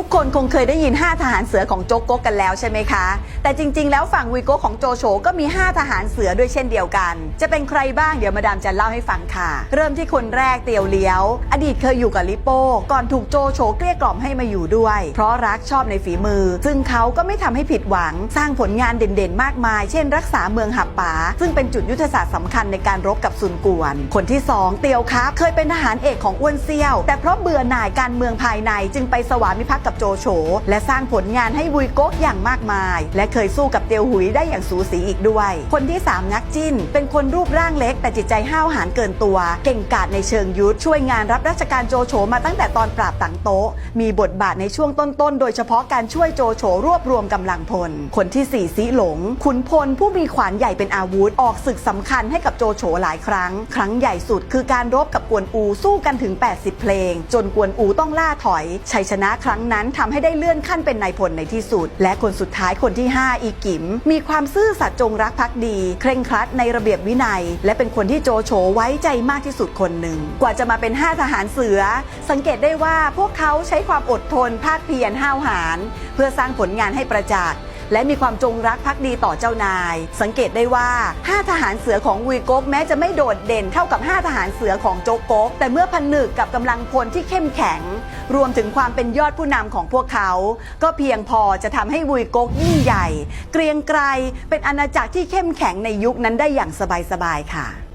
ทุกคนคงเคยได้ยิน 5 ทหารเสือของโจ๊กก๊กกันแล้วใช่ไหมคะ แต่จริง ๆ แล้วฝั่งวีโก้ของโจโฉก็มี 5 ทหารเสือด้วยเช่นเดียวกัน จะเป็นใครบ้างเดี๋ยวมาดามจะเล่าให้ฟังค่ะ เริ่มที่คนแรกเตียวเลี้ยว อดีตเคยอยู่กับลิโป้ก่อนถูกโจโฉเกลี้ยกล่อมให้มาอยู่ด้วย เพราะรักชอบในฝีมือ ซึ่งเขาก็ไม่ทำให้ผิดหวัง สร้างผลงานเด่นๆ มากมาย เช่น รักษาเมืองหับป๋าซึ่งเป็นจุดยุทธศาสตร์สำคัญในการรบกับซุนกวน คนที่สองเตียวครับเคยเป็นทหารเอกของอ้วนเซี่ยว แต่เพราะเบื่อหน่ายการเมืองภายในจึงไปสวามิภักดิ์กับโจโฉและสร้างผลงานให้วุยโก๊กอย่างมากมาย และเคยสู้กับเตียวหุยได้อย่างสูสีอีกด้วย คนที่3งักจิ้น เป็นคนรูปร่างเล็ก แต่จิตใจห้าวหาญเกินตัว เก่งกาจในเชิงยุทธช่วยงานรับราชการโจโฉมาตั้งแต่ตอนปราบตังโต๊ะ มีบทบาทในช่วงต้นๆ โดยเฉพาะการช่วยโจโฉรวบรวมกำลังพล คนที่ 4 สีหลง ขุนพลผู้มีขวานใหญ่เป็นอาวุธ ออกศึกสำคัญให้กับโจโฉหลายครั้ง ครั้งใหญ่สุดคือการรบกับกวนอูสู้กันถึง 80 เพลง จนกวนอูต้องล่าถอยชัยชนะครั้งนั้นทำให้ได้เลื่อนขั้นเป็นนายพลในที่สุด และคนสุดท้ายคนที่ 5 อีกิม มีความซื่อสัตย์จงรักภักดี เคร่งครัดในระเบียบวินัย และเป็นคนที่โจโฉไว้ใจมากที่สุดคนหนึ่ง กว่าจะมาเป็น 5 ทหารเสือ สังเกตได้ว่าพวกเขาใช้ความอดทนภาคเพียรห้าวหาญเพื่อสร้างผลงานให้ประจักษ์ และมีความจงรักภักดีต่อเจ้านาย สังเกตได้ว่า 5 ทหารเสือของวีโก๊กแม้จะไม่โดดเด่นเท่ากับ 5 ทหารเสือของโจ๊กก๊กแต่เมื่อผนึกกับกำลังพลที่เข้มแข็ง รวมถึงความเป็นยอดผู้นำของพวกเขา ก็เพียงพอจะทำให้วีโก๊กยิ่งใหญ่ เกรียงไกรเป็นอาณาจักรที่เข้มแข็งในยุคนั้นได้อย่างสบายๆค่ะ